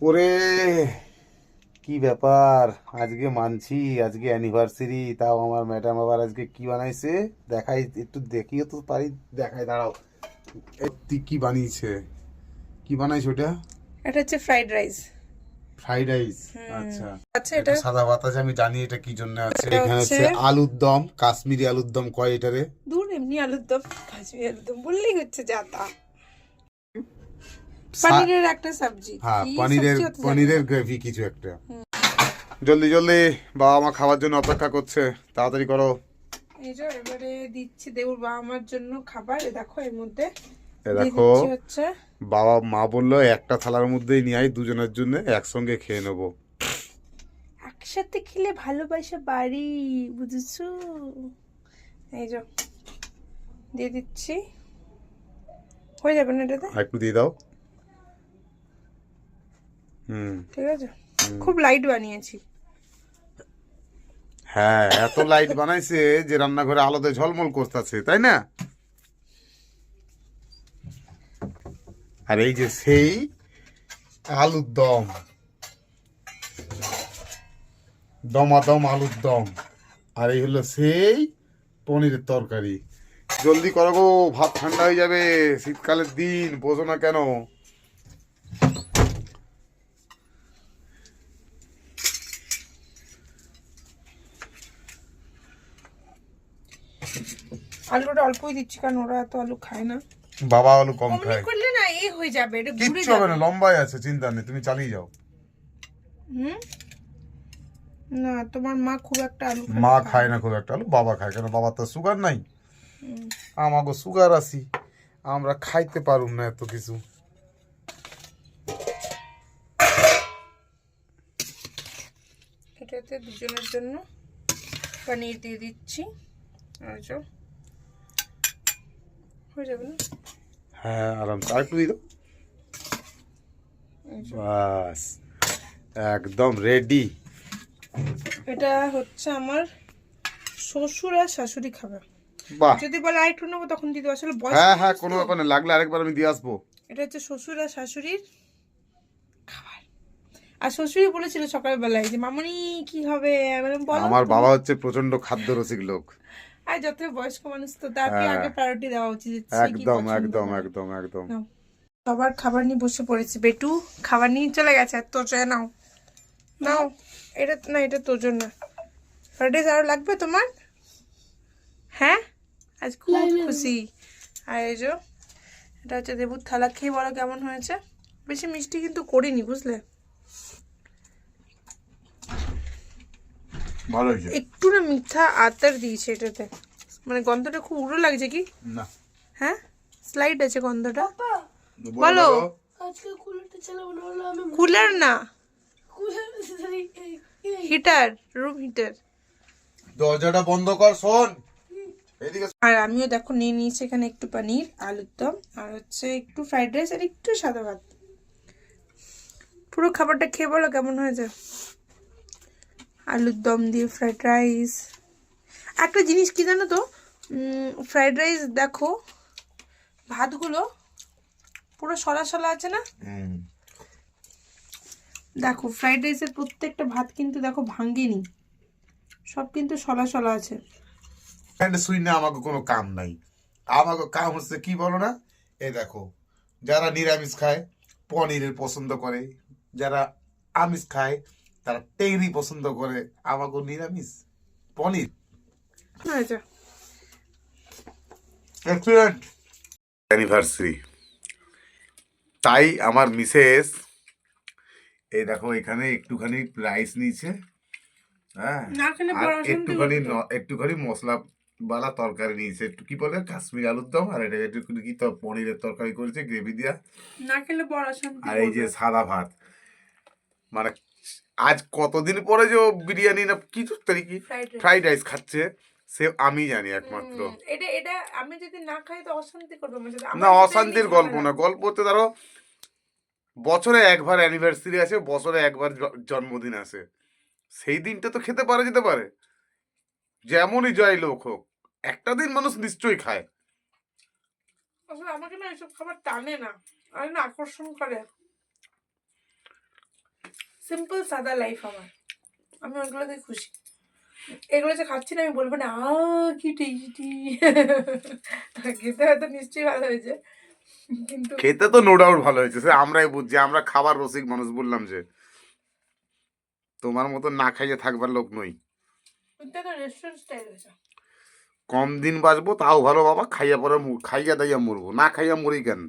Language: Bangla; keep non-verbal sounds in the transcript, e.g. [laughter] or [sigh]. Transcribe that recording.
ওরে কি ব্যাপার? আজকে মানছি আজকে অ্যানিভার্সারি তাও আমার ম্যাডাম আবার আজকে কি বানাইছে? দেখাই একটু দেখিও তো পারি দেখাই দাঁড়াও। তুই কি বানিয়েছে? কি বানাইছে ওটা? এটা হচ্ছে ফ্রাইড রাইস ফ্রাইড রাইস আচ্ছা। আচ্ছা এটা সাদা ভাত আছে আমি জানি এটা কি জন্য আছে। এখানে হচ্ছে আলুর দম কাশ্মীরি আলুর দম কয় এটারে? দূর এমনি আলুর দম কাশ্মীরি আলুর দম বললেই হচ্ছে যা তা। পনিরের একটা সবজি। হ্যাঁ পনিরের পনিরের গ্রেভি কিছু একটা। জলদি জলদি বাবা মা খাওয়ার জন্য অপেক্ষা করছে। তাড়াতাড়ি করো। এই যে এবারে দিচ্ছি দেউর বাবা আমার জন্য খাবার। দেখো এর মধ্যে দেখো বাবা মা বলল একটা থালার মধ্যেই নিয়ে আই দুজনের জন্য একসঙ্গে খেয়ে নেব। একসাথে খেলে ভালোবাসা বাড়ি বুঝেছ? এই যে দিয়ে দিচ্ছি। হয়ে যাবে না এটাতে? একটু দিয়ে দাও। ঠিক আছে? খুব লাইট বানিয়েছি। হ্যাঁ এত লাইট বানাইছে যে রান্নাঘরে আলোতে ঝলমল করতেছে তাই না? আর এই যে সেই আলুর দম। দমাদম আলুর দম। আর এই হলো সেই পনিরের তরকারি। জলদি করো গো ভাত ঠান্ডা হয়ে যাবে। শীতকালের দিন বোঝো না কেন। আলুটা অল্পই দিচ্ছি কারণ ওরা এত আলু খায় না। বাবা আলু কম খায়। করলে না এ হয়ে যাবে এটা ঘুরে কিচ্ছু হবে যাবে। না লম্বাই আছে চিন্তা নেই তুমি চালিয়ে যাও। হুম? না তোমার মা খুব একটা আলু মা খায় না। খুব একটা আলু বাবা খায় কেন বাবার তো সুগার নাই। আমাকে সুগার আছি আমরা খাইতে পারুম না এত কিছু। এটাতে দুজনের জন্য পনির দিয়ে দিচ্ছি। আর হয়ে যাবে না? হ্যাঁ আরামসে আর একটু দিয়ে দাও। বাস একদম রেডি এটা হচ্ছে আমার শ্বশুর আর শাশুড়ি খাবে। বাহ। যদি বলে আর একটু নেব তখন দিতে আসলে হ্যাঁ হ্যাঁ কোনো ব্যাপার না লাগলে আরেকবার আমি দিয়ে আসব। এটা হচ্ছে শ্বশুর আর শাশুড়ির খাবার। আর শ্বশুরই বলেছিল সকালবেলায় যে মামনি কি হবে? আমার বাবা হচ্ছে প্রচণ্ড খাদ্য রসিক লোক। [laughs] আর যত বয়স্ক মানুষ তো তাকে হ্যাঁ। আগে প্রায়োরিটি দেওয়া উচিত একদম একদম একদম একদম। সবার খাবার নিয়ে বসে পড়েছি। বেটু খাবার নিয়ে চলে গেছে। আর তোর জন্য নাও। নাও। এটা না এটা তোর জন্য। ফ্রাইড রাইস আরও লাগবে তোমার? হ্যাঁ? আজ খুব খুশি। আর এই যে এটা হচ্ছে দেবুর থালা। খেয়ে বলো কেমন হয়েছে? বেশি মিষ্টি কিন্তু করিনি বুঝলে? ভালো হয়েছে। একটু না মিঠা আতার দিয়েছে এটাতে। মানে গন্ধটা খুব উড়ো লাগছে কি? না। হ্যাঁ? স্লাইড আছে গন্ধটা। বলো, বলো। বলো। আজকে কুলারটা চালাবো না হলে আমি কুলার না। হিটার রুম হিটার দরজাটা বন্ধ কর শোন। আর আমিও দেখো নিয়ে নিয়েছি এখানে একটু পনির আলুর দম আর হচ্ছে একটু ফ্রাইড রাইস আর একটু সাদা ভাত। পুরো খাবারটা খেয়ে বলো কেমন হয়েছে? আলুর দম দিয়ে ফ্রাইড রাইস একটা জিনিস কি জানো তো? ফ্রাইড রাইস দেখো ভাতগুলো পুরো সলা সলা আছে না? দেখো ফ্রাইড রাইসের প্রত্যেকটা ভাত কিন্তু দেখো ভাঙ্গেনি। সব কিন্তু সলা সলা আছে। না আমাকে কোনো কাম নাই। আমাকে কাম হচ্ছে কি বলো না? এই দেখো যারা নিরামিষ খায় পনিরের পছন্দ করে যারা আমিষ খায় তারা টেংরি পছন্দ করে। আমাকে নিরামিষ পনির। এক্সিলেন্ট অ্যানিভার্সারি তাই আমার মিসেস এই দেখো এখানে একটুখানি রাইস নিয়েছে হ্যাঁ? আর একটুখানি ন- একটুখানি মশলা বালা তরকারি নিয়েছে। একটু কি বলে? কাশ্মীর আলুর দম আর এটা একটু কি তো পনিরের তরকারি করেছে গ্রেভি দিয়া। না খেলে বড় আর এই যে সাদা ভাত। মানে আজ কতদিন পরে যে বিরিয়ানি না কিছু তারিখি ফ্রাইড রাইস। খাচ্ছে। সে আমি জানি একমাত্র। এটা এটা আমি যদি না খাই তো অশান্তি করবে না অশান্তির গল্প না। গল্প হচ্ছে ধরো বছরে একবার অ্যানিভার্সারি আসে বছরে একবার জন্মদিন আসে। সেই দিনটা তো খেতে পারে যেতে পারে। যেমনই জয় লোক হোক একটা দিন মানুষ নিশ্চয়ই খায়। আসলে আমাকে না এসব খাবার টানে না। আর না আকর্ষণ করে। সিম্পল সাদা লাইফ আমার। আমি ওইগুলোতে খুশি। এগুলো যে খাচ্ছি না আমি বলব না কি টেস্টি [laughs] খেতে হয়তো নিশ্চয়ই ভালো হয়েছে। কিন্তু খেতে তো নো ডাউট ভালো হয়েছে। সে আমরাই বুঝছি আমরা খাবার রসিক মানুষ বললাম যে তোমার মতো না খাইয়ে থাকবার লোক নই। কম দিন বাঁচবো তাও ভালো বাবা খাইয়া পরে খাইয়া দাইয়া মরবো। না খাইয়া মরি কেন?